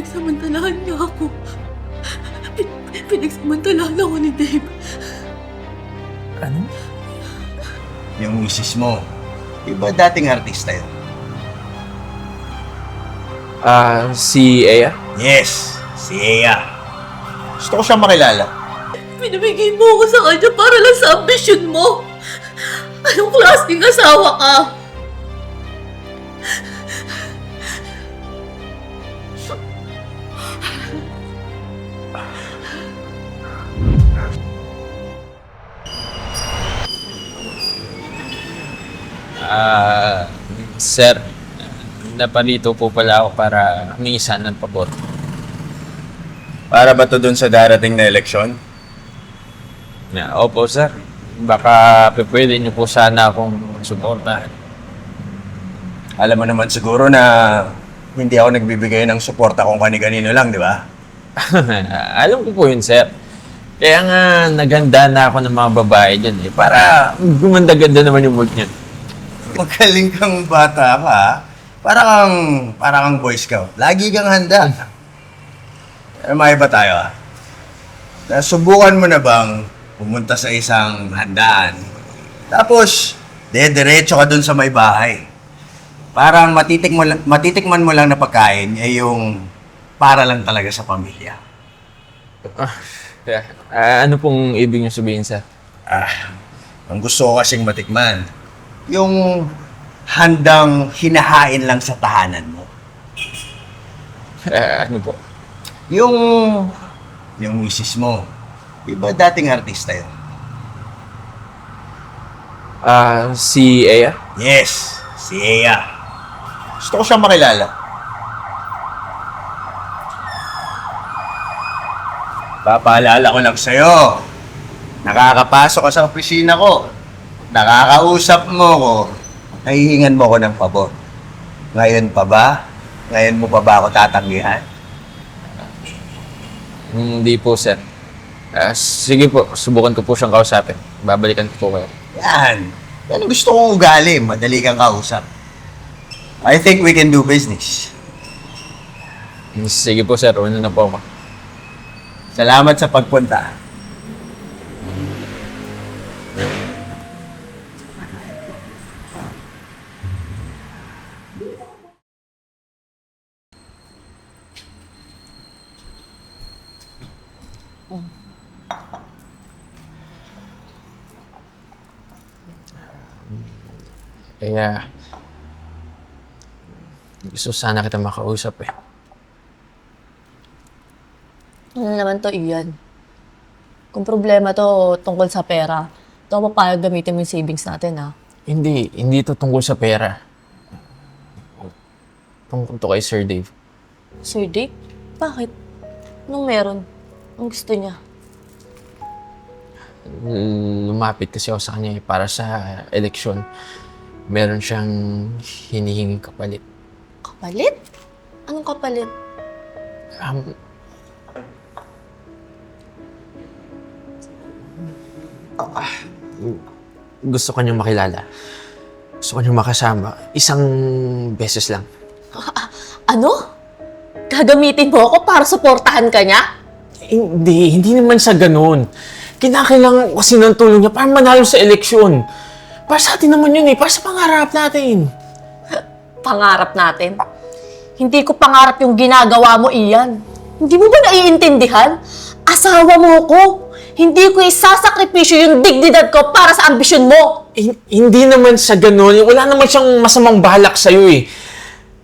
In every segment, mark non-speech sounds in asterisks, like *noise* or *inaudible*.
Pinagsamantalahan niya ako. Pin- pinagsamantalahan ako ni Dave. Ano? Yung misis mo, iba dating artista yun? Ah, si Ea? Yes, si Ea. Gusto ko siyang makilala. Pinamigay mo ako sa kanya para lang sa ambisyon mo. Anong klaseng asawa ka? Sir. Naparito po pala ako para humingi sana ng pabor. Para ba to dun sa darating na eleksyon? Na, opo, sir. Baka pwede niyo po sana akong suportahan. Alam mo naman siguro na hindi ako nagbibigay ng suporta kung kani-kanino lang, di ba? *laughs* Alam ko po yun, sir. Kaya nga, naganda na ako ng mga babae dyan eh. Para gumanda-ganda naman yung mood niya. Magaling kang bata ka. Para kang, para kang boy scout. Lagi kang handa. Pero may iba tayo ah. Nasubukan mo na bang pumunta sa isang handaan? Tapos, de-diretso ka dun sa may bahay. Parang matitik mo, lang- matitikman mo lang na pagkain ay yung para lang talaga sa pamilya. Ah, yeah. Ah, ano pong ibig niyo sabihin, sir? Ah, ang gusto ko kasing matikman, yung handang hinahain lang sa tahanan mo. Ah, *laughs* ano po? Yung, yung misis mo, iba dating artista yun? Ah, si Ea? Yes, si Ea. Gusto ko siyang makilala. Papaalala ko lang sa'yo. Nakakapasok ka sa opisina ko. Nakakausap mo ko. Nahihingan mo ko ng pabor. Ngayon pa ba? Ngayon mo pa ba ako tatanggihan? Hindi po, sir. Ah, sige po, subukan ko po siyang kausapin. Babalikan ko po kayo. Yan. Yan ang gusto kong ugali. Madali kang kausap. I think we can do business. Sige po, sir. Una na po ako. Salamat sa pagpunta. Kaya, gusto sana kita makausap eh. Ano naman to, Ian? Kung problema to tungkol sa pera, ito ako papayag gamitin mo yung savings natin, ha? Hindi, hindi to tungkol sa pera. Tungkol to kay Sir Dave. Sir Dick? Bakit? Anong meron? Ang gusto niya? Lumapit kasi ako sa kanya eh, para sa eleksyon. Meron siyang hinihinging kapalit. Kapalit? Anong kapalit? Um, ah, gusto ko niyang makilala. Gusto ko niyang makasama. Isang beses lang. *laughs* Ano? Gagamitin mo ako para suportahan ka niya? Hindi, hindi naman sa ganun. Kinakailangan ko kasi ng tulong niya para manalo sa eleksyon. Para sa atin naman yun eh, para sa pangarap natin. Pangarap natin. Hindi ko pangarap yung ginagawa mo, Ian. Hindi mo ba naiintindihan? Asawa mo ko. Hindi ko isasakripisyo yung dignidad ko para sa ambisyon mo. Hin- hindi naman sa ganun. Wala naman siyang masamang balak sa'yo eh.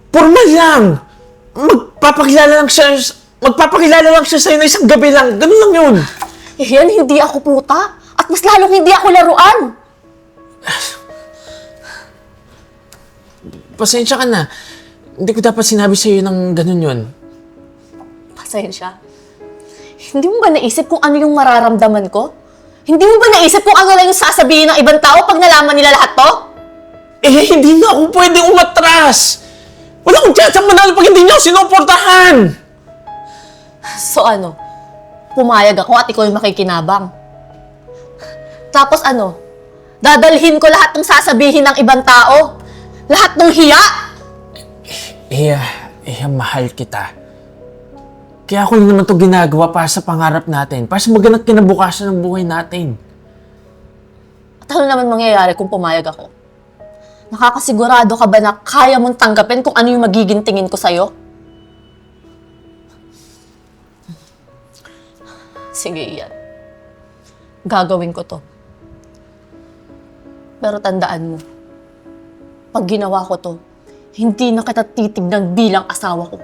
Formal lang. Magpapakilala lang siya, magpapakilala lang siya sa'yo na isang gabi lang. Ganun lang yun. Ian, hindi ako puta. At mas lalong hindi ako laruan. Pasensya ka na. Hindi ko dapat sinabi sa'yo ng ganun yun. Pasensya. Hindi mo ba naisip kung ano yung mararamdaman ko? Hindi mo ba naisip kung ano lang yung sasabihin ng ibang tao pag nalaman nila lahat to? Eh, hindi na ako pwede umatras. Wala akong chance ang manalo pag hindi niyo sinuportahan. So ano? Pumayag ako at ikaw yung makikinabang. Tapos ano? Dadalhin ko lahat ng sasabihin ng ibang tao. Lahat ng hiya. Eh, eh, mahal kita. Kaya ako naman to ginagawa para sa pangarap natin. Para sa magandang kinabukasan ng buhay natin. At ano naman mangyayari kung pumayag ako? Nakakasigurado ka ba na kaya mong tanggapin kung ano yung magiging tingin ko sa'yo? Sige, Ian. Gagawin ko to. Pero tandaan mo, pag ginawa ko to, hindi na kita titignan bilang asawa ko.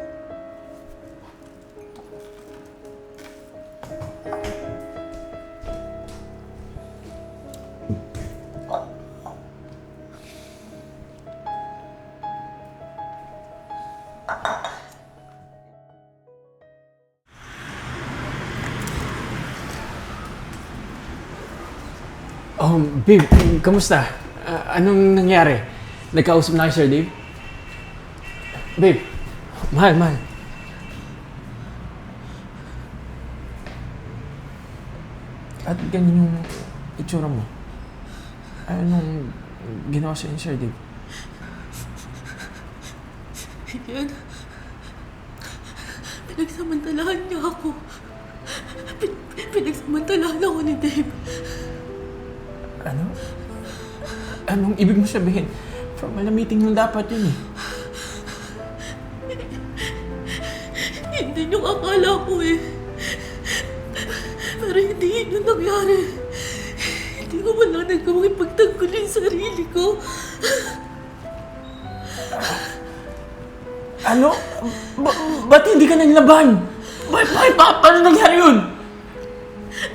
Oh, babe, kamusta? Ah, anong nangyari? Nagkausap na kay Sir Dave? Babe, mahal, mahal. At ganyan yung itsura mo. Anong ginawa sa'yo ni Sir Dave? Yan. Pinagsamantalahan niya ako. Pin pinagsamantalahan ako ni Dave. Anong ibig mo sabihin? Formal na meeting lang dapat yun eh. Hindi yung akala ko eh. Pero hindi yun yung nangyari. Hindi ko wala nagawang ipagtanggol yung sarili ko. Ano? Ba- ba't hindi ka naglaban? Bakit, bakit, ba- paano nangyari yun?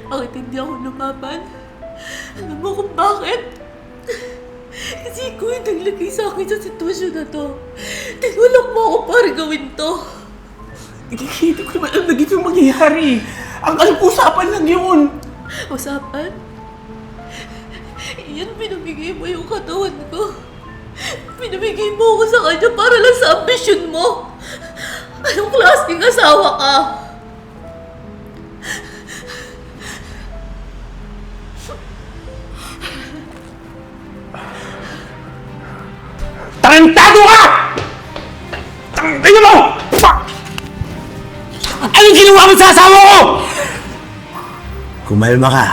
Bakit hindi ako lumaban? Alam mo kung bakit? Kasi ikaw yung naglagay sa akin sa sitwasyon na to. Tinulak mo ako para gawin to. Hindi ko naman alam na ganito yung mangyayari. Ang alam ko, usapan lang yun. Usapan? Iyan, pinamigay mo yung katawan ko. Pinamigay mo ako sa kanya para lang sa ambisyon mo. Anong klaseng asawa ka? Ginawa mo sa asawa ko? Kumalma ka.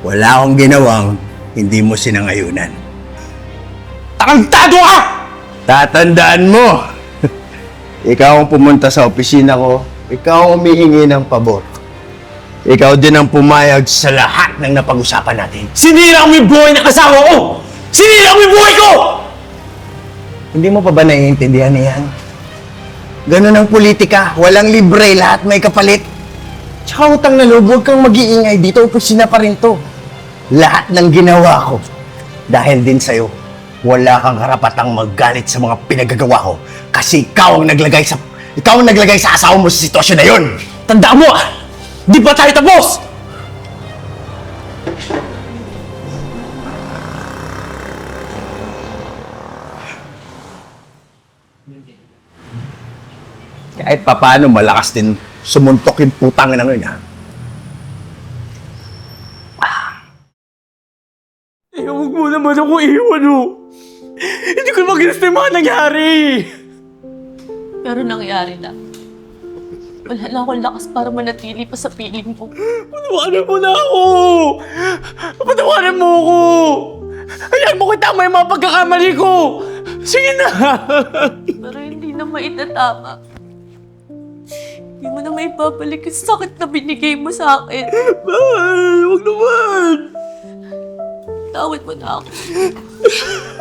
Wala akong ginawang hindi mo sinangayunan. Tarantado ka! Tatandaan mo! *laughs* Ikaw ang pumunta sa opisina ko. Ikaw ang humihingi ng pabor. Ikaw din ang pumayag sa lahat ng napag-usapan natin. Sinira mo yung buhay ng asawa ko! Sinira mo yung buhay ko! Hindi mo pa ba naiintindihan niyan? Ganun ang politika. Walang libre, lahat may kapalit. Tsaka utang na loob, huwag kang mag-iingay dito. Opisina pa rin to. Lahat ng ginawa ko, dahil din sa'yo, wala kang karapatang magalit sa mga pinagagawa ko. Kasi ikaw ang naglagay sa... Ikaw ang naglagay sa asawa mo sa sitwasyon na yun! Tandaan mo ah! Di pa tayo tapos! Kahit papaano, malakas din sumuntok yung putang na yun, ha? Eh, huwag mo naman ako iwan oh! Hindi ko mag-gusto yung mga nangyari! Pero nangyari na. Wala na akong lakas para manatili pa sa piling mo. Patawarin mo na ako! Patawarin mo ako! Hayaan mo ko tama yung mga pagkakamali ko! Sige na! Pero hindi na maitatama. Hindi mo na maibabalik yung sakit na binigay mo sa akin. Mahal! Huwag naman! Tawad mo na ako. *laughs*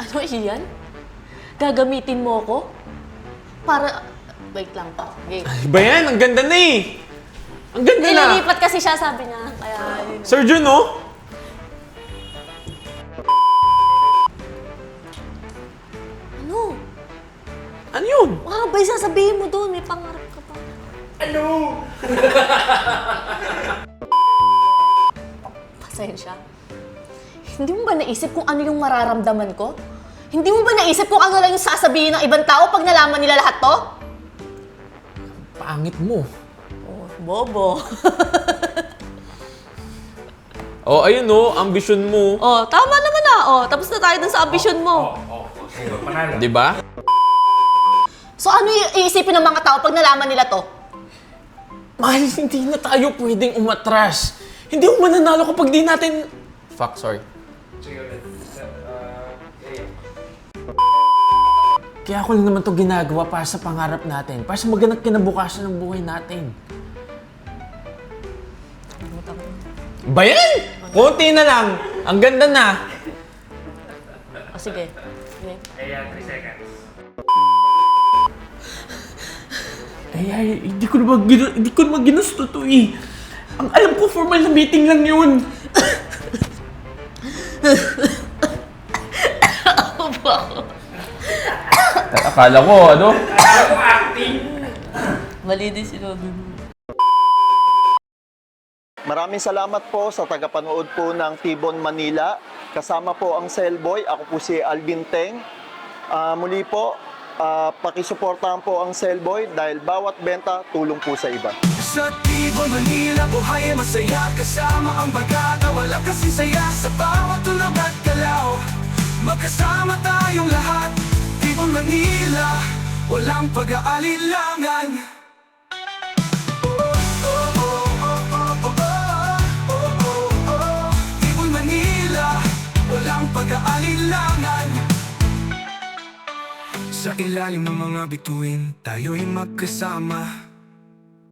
Ano iyan? Gagamitin mo ko? Para... Wait lang pa. Okay. Iba yan, ang ganda na eh. Ang ganda na. Nililipat kasi siya, sabi niya. Kaya, yun. Sir Jun, oh. Ano? Ano yun? Wow, ba sasabihin mo doon? May pangarap ka pa. Ano? Pasensya. Hindi mo ba naisip kung ano yung mararamdaman ko? Hindi mo ba naisip kung ano lang yung sasabihin ng ibang tao pag nalaman nila lahat to? Pangit mo. Oh, bobo. *laughs* Oh, ayun oh, ambisyon mo. oh, tama naman na. Oh, tapos na tayo dun sa ambisyon mo. Di ba? So ano yung iisipin ng mga tao pag nalaman nila to? Mahal, hindi na tayo pwedeng umatras. Hindi mo mananalo kapag di natin... Fuck, sorry. Kaya ako lang naman to ginagawa para sa pangarap natin. Para sa magandang kinabukasan ng buhay natin. Ba yan? Konti na lang. Ang ganda na. Oh, sige. Sige. Ay, ay, hindi ko naman, gina- hindi ko naman ginusto to eh. Ang alam ko, formal na meeting lang yun. *laughs* Akala ko, ano? Mali din sinabi mo. Maraming salamat po sa tagapanood po ng Tibon Manila. Kasama po ang Cellboy. Ako po si Alvin Teng. Ah, muli po, ah, pakisuportahan po ang Cellboy dahil bawat benta tulong po sa iba. Sa Tibon, Manila, buhay ay masaya. Kasama ang bagata, wala kasi saya. Sa bawat tulog at galaw Magkasama tayong lahat. Tibon, Manila, walang pag-aalilangan. Pag-aalilangan. Sa ilalim ng mga bituin, tayo'y magkasama